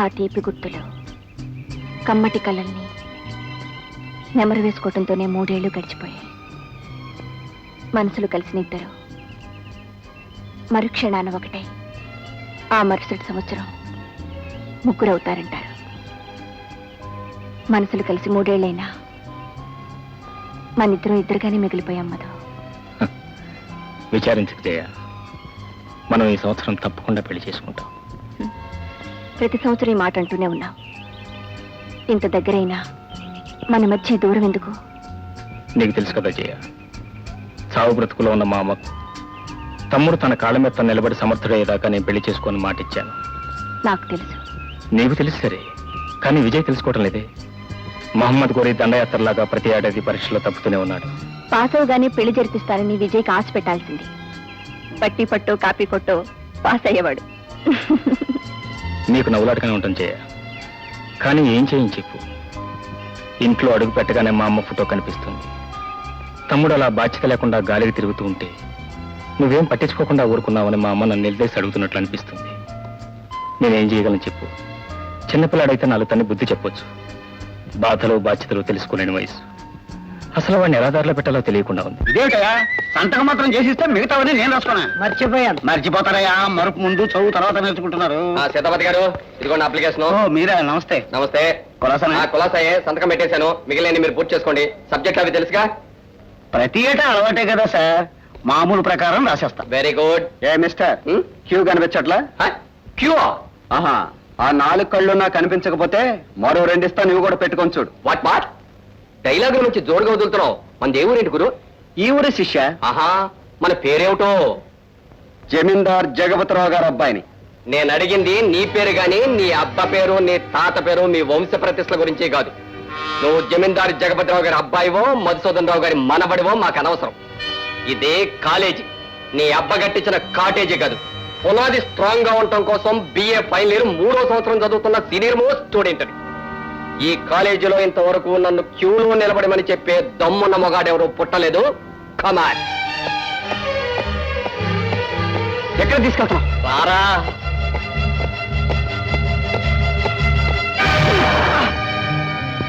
ఆ తీపి గుర్తులు. కమ్మటి కళల్ని నెమరు వేసుకోవడంతోనే మూడేళ్ళు గడిచిపోయాయి. మనసులు కలిసిన ఇద్దరు. మరుక్షణాన ఒకటే. ఆ మరుసటి సంవత్సరం ముగ్గురవుతారంటారు. మనసులు కలిసి మూడేళ్ళైనా మనిద్దరం ఇద్దరుగానే మిగిలిపోయాం మధు. విచారించక జయ. మనం ఈ సంవత్సరం తప్పకుండా పెళ్ళి చేసుకుంటాం. ప్రతి సంవత్సరం ఈ మాట అంటూనే ఉన్నాం ఇంత దగ్గరైనా మన మధ్య దూరం ఎందుకు? నీకు తెలుసు కదా జయ చావు బ్రతుకులో ఉన్న మా అమ్మకు తమ్ముడు తన కాళ్ళ మీద తను నిలబడి సమర్థుడయ్యేదాకా నేను పెళ్ళి చేసుకొని మాట ఇచ్చాను నాకు తెలుసు. నీకు తెలుసు సరే కానీ విజయ్ తెలుసుకోవటం లేదే. మహమ్మద్ గోరి దండయాత్రలాగా ప్రతి ఏడాది పరీక్షలో తప్పుతూనే ఉన్నాడు. పాస్ అవగానే పెళ్ళి జరిపిస్తారని విజయ్కి ఆశ పెట్టాల్సింది. బట్టి పట్టు కాపీ కొట్టు పాస్ అయ్యేవాడు నీకు నవ్వులాటగానే ఉంటుంది చేయ కానీ ఏం చేయని చెప్పు. ఇంట్లో అడుగు పెట్టగానే మా అమ్మ ఫోటో కనిపిస్తుంది. తమ్ముడు అలా బాధ్యత లేకుండా గాలికి తిరుగుతూ ఉంటే నువ్వేం పట్టించుకోకుండా ఊరుకున్నావని మా అమ్మ నన్ను నిలదీసి అడుగుతున్నట్లు అనిపిస్తుంది. నేనేం చేయగలను చెప్పు. చిన్నపిల్లాడైతే నాలుగు తన్ని బుద్ధి చెప్పొచ్చు. బాధలు బాధ్యతలు తెలుసుకోలేని వయసు. అసలు వాడిని ఎలా దారిలో పెట్టాలో తెలియకుండా ఉంది. ఇదేమిటయా సంతకం మాత్రం చేసిస్తే మిగతావని నేను రాసుకున్నా. మర్చిపోయాను. మర్చిపోతారయ్యా మరుపు ముందు చదువు తర్వాత నేర్చుకుంటున్నారు. సీతాపతి గారు ఇదిగోండి అప్లికేషన్. ఓ మీరా నమస్తే. నమస్తే. కులాసానా? ఆ, కులాసాయే సంతకం పెట్టేశాను. మిగిలిన మీరు పూర్తి చేసుకోండి. సబ్జెక్ట్ అవి తెలుసుగా? ప్రతి ఏటా అలవాటే కదా సార్. మామూలు ప్రకారం రాసేస్తా. వెరీ గుడ్ ఏ మిస్టర్? క్యూ కనిపించట్లా? క్యూ? ఆహా ఆ నాలుగు కళ్ళు నాకు కనిపించకపోతే మరో రెండిస్తా నువ్వు కూడా పెట్టుకొని చూడు. వాట్ వాట్ డైలాగ్ నుంచి జోరుగా వదులుతున్నావు. మన దేవురేంటి గురు? ఈ ఊరి శిష్య. ఆహా మన పేరేమిటో? జమీందార్ జగపతిరావు గారు అబ్బాయిని. నేను అడిగింది నీ పేరు గాని నీ అబ్బ పేరు నీ తాత పేరు మీ వంశ ప్రతిష్టల గురించి కాదు. నువ్వు జమీందారు జగపతిరావు గారి అబ్బాయివో మధుసూదన్ రావు గారి మనబడివో మాకు అనవసరం. ఇదే కాలేజీ. నీ అబ్బ కట్టించిన కాటేజీ కాదు. పునాది స్ట్రాంగ్గా ఉండటం కోసం బిఏ ఫైనల్ ఇయర్ మూడో సంవత్సరం చదువుతున్న సీనియర్ మోస్ట్ స్టూడెంట్ ఈ కాలేజీలో ఇంతవరకు నన్ను క్యూలో నిలబడమని చెప్పే దమ్మున్న మొగాడెవరు పుట్టలేదు. కమాన్ ఎక్కడ తీసుకెళ్తాం రారా.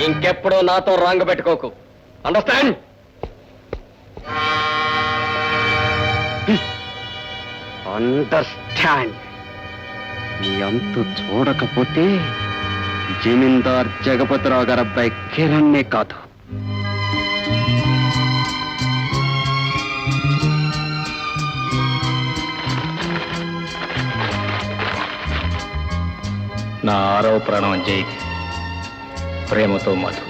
ఇంకెప్పుడు నాతో రాంగ్ పెట్టుకోకు. అండర్స్టాండ్ అండర్స్టాండ్ నీ అంతు చూడకపోతే జమీందార్ జగపతిరావు గారు అబ్బాయి కిరణ్నే కాదు. నా ఆరవ ప్రాణం జైకి ప్రేమతో మధు.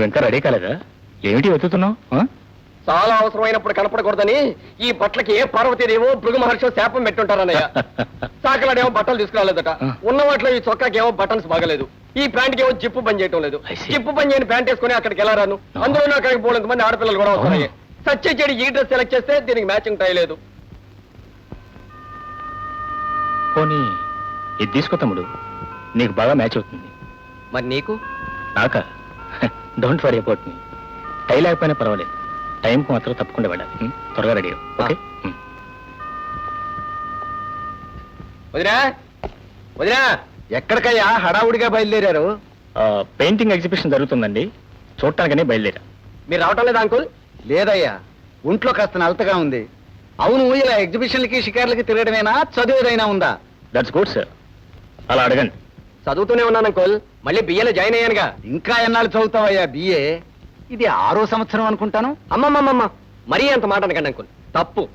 నువ్వు ఇంకా రెడీ కాలేదా? ఏమిటి వెతుకుతున్నావు? ఆ? చాలా అవసరమైనప్పుడు కనపడకూడదని ఈ బట్టలకి ఏ పార్వతీదేవో భృగు మహర్షి శాపం పెట్టుంటారన్నయ్య. సాకలాడేమో బట్టలు తీసుకురాలేదట. ఉన్న వాటిలో ఈ చొక్కాకి ఏమో బటన్స్ బాగలేదు. ఈ ప్యాంట్కి ఏమో జిప్పు పని చేయటం లేదు. జిప్పు పని చేయని ప్యాంట్ వేసుకుని అక్కడికి ఎలా రాను? No. అందులో అక్కడికి పోలేంత మంది ఆడపిల్లలు కూడా వస్తున్నాయి. సచ్చే చెడి ఈ డ్రెస్ సెలెక్ట్ చేస్తే దీనికి మ్యాచింగ్ టై లేదు. పోనీ ఇది తీసుకో తమ్ముడు. నీకు బాగా మ్యాచ్ అవుతుంది. మరి నీకు? నాకా? Don't worry about me tie లేకపోయినా పర్వాలేదు. టైంకి మాత్రం తప్పకుండా వెళ్ళాలి. ఉం? త్వరగా రెడీ అవ్వు. ఓకే? ఉం. వదినా? వదినా? ఎక్కడికయ్యా? హడావుడిగా బయలుదేరారు. పెయింటింగ్ ఎగ్జిబిషన్ జరుగుతుందండి. చూడటానికనే బయలుదేరా. మీరు రావటం లేదా అంకుల్? లేదయ్యా. ఒంట్లో కాస్త నలతగా ఉంది. అవును ఇలా ఎగ్జిబిషన్లకి షికార్లకి తిరగడమేనా? చదువు ఏదైనా ఉందా? దట్స్ గుడ్ సార్ అలా అడగండి. చదువుతూనే ఉన్నాను అంకుల్. మళ్ళీ బియ్యలో జాయిన్ అయ్యానుగా. ఇంకా ఎన్నాళ్ళు చదువుతావయ్యా బిఏ ఇది ఆరో సంవత్సరం అనుకుంటాను. అమ్మమ్మమ్మమ్మ మరీ అంత మాట అనకండి అంకుల్. తప్పు.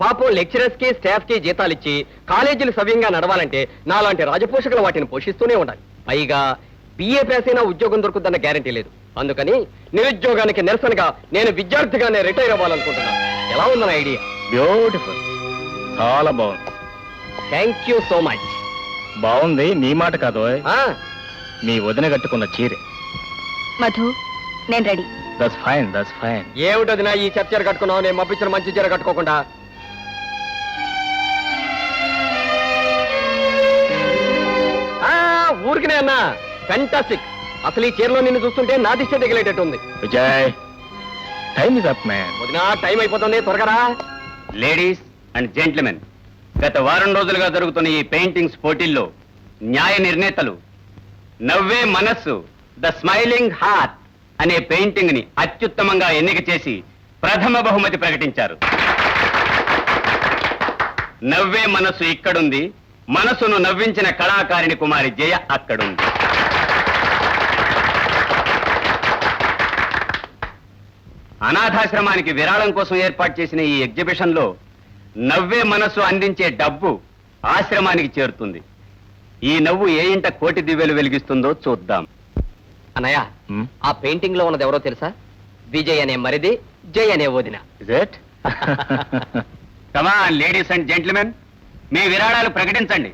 పాపం లెక్చరర్స్కి స్టాఫ్కి జీతాలు ఇచ్చి కాలేజీలు సవ్యంగా నడవాలంటే నాలాంటి రాజపోషకులు వాటిని పోషిస్తూనే ఉండాలి. పైగా బిఏ పాస్ అయినా ఉద్యోగం దొరుకుతుందన్న గ్యారంటీ లేదు. అందుకని నిరుద్యోగానికి నిరసనగా నేను విద్యార్థిగానే రిటైర్ అవ్వాలనుకుంటున్నాను. ఎలా ఉందన్న ఐడియా బ్యూటిఫుల్ చాలా బాగుంది. థ్యాంక్ యూ సో మచ్ బాగుంది నీ మాట కాదు మీ వదిన కట్టుకున్న చీరే. మధు నేను ready. That's fine that's fine ఏమిటదినా ఈ చెత్త చీర కట్టుకున్నావు? నేను మప్పించిన మంచి చీర కట్టుకోకుండా. ఊరికినే అన్నా. ఫెంటాస్టిక్ అసలు ఈ చీరలో నిన్ను చూస్తుంటే నా దిశ దిగలేటట్టు ఉంది Vijay time is up man వదినా టైం అయిపోతుంది త్వరగరా లేడీస్ అండ్ జెంట్మెన్ గత వారం రోజులుగా జరుగుతున్న ఈ పెయింటింగ్స్ పోటీల్లో న్యాయ నిర్ణేతలు నవ్వే మనస్సు ద స్మైలింగ్ హార్ట్ అనే పెయింటింగ్ని అత్యుత్తమంగా ఎన్నిక చేసి ప్రథమ బహుమతి ప్రకటించారు. నవ్వే మనస్సు ఇక్కడుంది. మనసును నవ్వించిన కళాకారిణి కుమారి జయ అక్కడుంది. అనాథాశ్రమానికి విరాళం కోసం ఏర్పాటు చేసిన ఈ ఎగ్జిబిషన్లో నవ్వే మనస్సు అందించే డబ్బు ఆశ్రమానికి చేరుతుంది. ఈ నవ్వు ఏ ఇంట కోటి దివ్యలు వెలిగిస్తుందో చూద్దాం. అన్నయ్య ఆ పెయింటింగ్లో ఉన్నది ఎవరో తెలుసా? విజయ్ అనే మరిది జై అనే వదిన. Come on ladies and gentlemen మీ విరాళాలు ప్రకటించండి.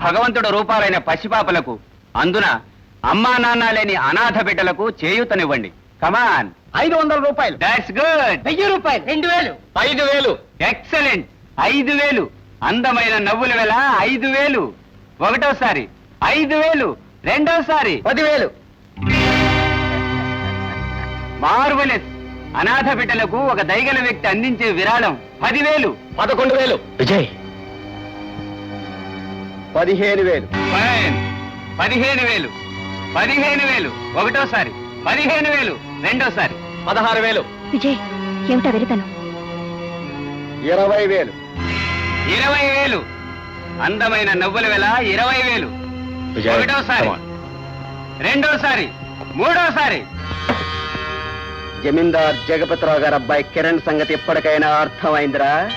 భగవంతుడు రూపాలైన పసిపాపలకు అందున అమ్మా నాన్న లేని అనాథ బిడ్డలకు చేయూతనివ్వండి. కమాన్ ఐదు వందల రూపాయలు. దాట్స్ గుడ్ వెయ్యి రూపాయలు. రెండు వేలు. ఐదు వేలు. ఎక్సలెంట్ ఐదు వేలు. అందమైన నవ్వుల వేల ఐదు వేలు. ఒకటోసారి ఐదు వేలు రెండోసారి పదివేలు. మార్వలెస్ అనాథ బిడ్డలకు ఒక దైగల వ్యక్తి అందించే విరాళం పదివేలు. పదకొండు వేలు. విజయ్. పదిహేను వేలు. ఫైన్. పదిహేను వేలు. పదిహేను వేలు. ఒకటోసారి పదిహేను వేలు రెండోసారి. పదహారు వేలు. విజయ్ ఏమిటా వెరితను? ఇరవై వేలు. ఇరవై వేలు. అందమైన నవ్వుల వేల ఇరవై వేలు. ఒకటోసారి. రెండోసారి మూడోసారి. జమీందార్ జగపతిరావు గారు అబ్బాయి కిరణ్ సంగతి ఎప్పటికైనా అర్థమైందిరా?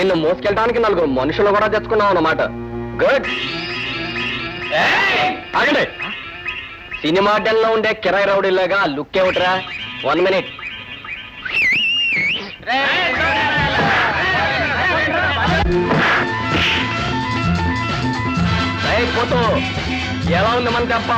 నిన్ను మోసుకెళ్ళడానికి నలుగురు మనుషులు కూడా తెచ్చుకున్నావు అన్నమాట. గుడ్ ఆగండి. సినిమా డెన్లో ఉండే కిరాయి రౌడీలాగా లుక్ ఏమిట్రా? వన్ మినిట్ పోతూ. ఎలా ఉంది మన దెబ్బ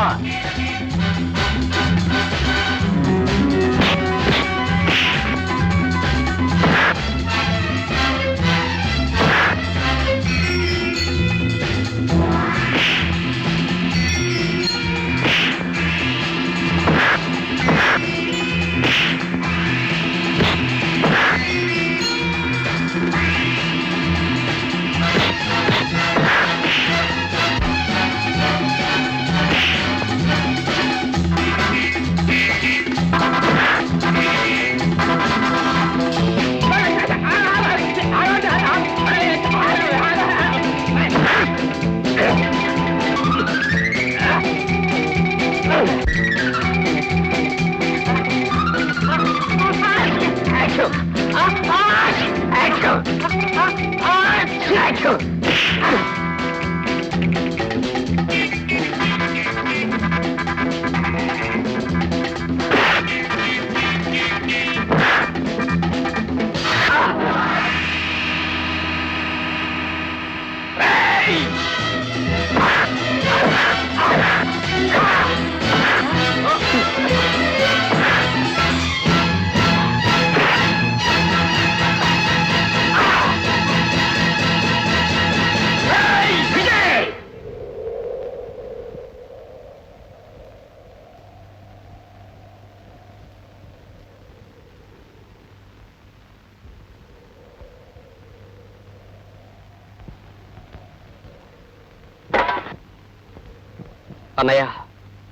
అన్నయ్య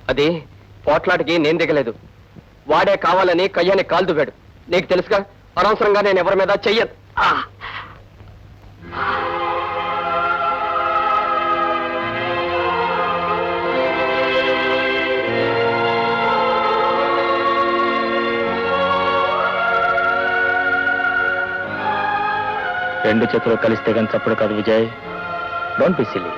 అది పోట్లాటికి నేను దిగలేదు. వాడే కావాలని కయ్యాని కాలు దువ్వాడు. నీకు తెలుసుగా అనవసరంగా నేను ఎవరి మీద చెయ్యను. రెండు చేతులు కలిస్తే కానీ చప్పుడు కాదు విజయ్. Don't be silly